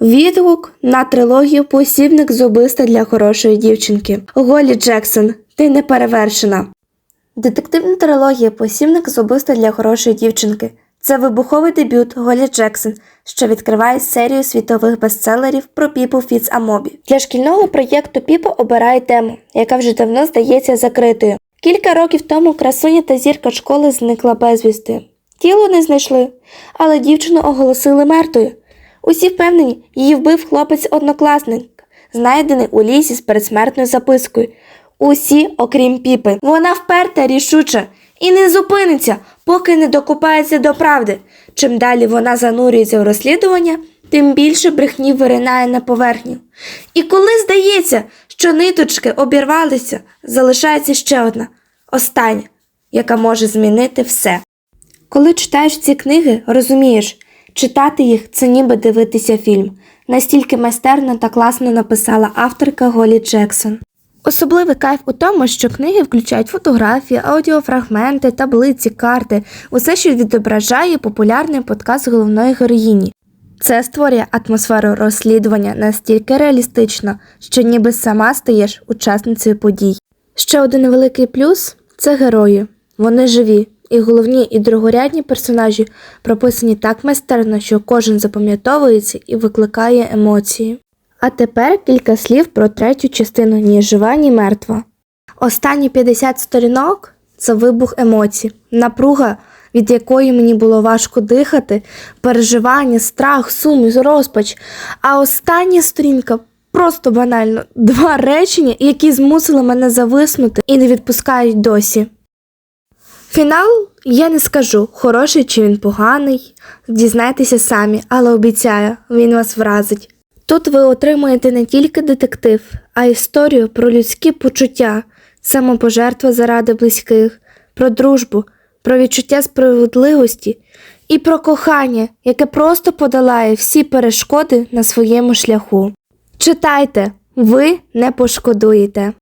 Відгук на трилогію Посібник зубиста для хорошої дівчинки. Голі Джексон, ти не перевершена. Детективна трилогія Посібник зубиста для хорошої дівчинки. Це вибуховий дебют Голі Джексон, що відкриває серію світових бестселерів про Піпу Фіц Амобі. Для шкільного проєкту Піпа обирає тему, яка вже давно здається закритою. Кілька років тому красуня та зірка школи зникла безвісти. Тіло не знайшли, але дівчину оголосили мертвою. Усі впевнені, її вбив хлопець-однокласник, знайдений у лісі з передсмертною запискою. Усі, окрім піпи. Вона вперта рішуча і не зупиниться, поки не докопається до правди. Чим далі вона занурюється в розслідування, тим більше брехні виринає на поверхню. І коли здається, що ниточки обірвалися, залишається ще одна, остання, яка може змінити все. Коли читаєш ці книги, розумієш, читати їх це ніби дивитися фільм. Настільки майстерно та класно написала авторка Голі Джексон. Особливий кайф у тому, що книги включають фотографії, аудіофрагменти, таблиці, карти, усе, що відображає популярний подкаст головної героїні. Це створює атмосферу розслідування настільки реалістично, що ніби сама стаєш учасницею подій. Ще один великий плюс це герої. Вони живі, і головні і другорядні персонажі прописані так майстерно, що кожен запам'ятовується і викликає емоції. А тепер кілька слів про третю частину ні жива, ні мертва. Останні 50 сторінок це вибух емоцій, напруга, від якої мені було важко дихати, переживання, страх, сум, розпач. А остання сторінка просто банально два речення, які змусили мене зависнути і не відпускають досі. Фінал я не скажу, хороший чи він поганий. Дізнайтеся самі, але обіцяю, він вас вразить. Тут ви отримуєте не тільки детектив, а історію про людські почуття, самопожертва заради близьких, про дружбу, про відчуття справедливості і про кохання, яке просто подолає всі перешкоди на своєму шляху. Читайте, ви не пошкодуєте.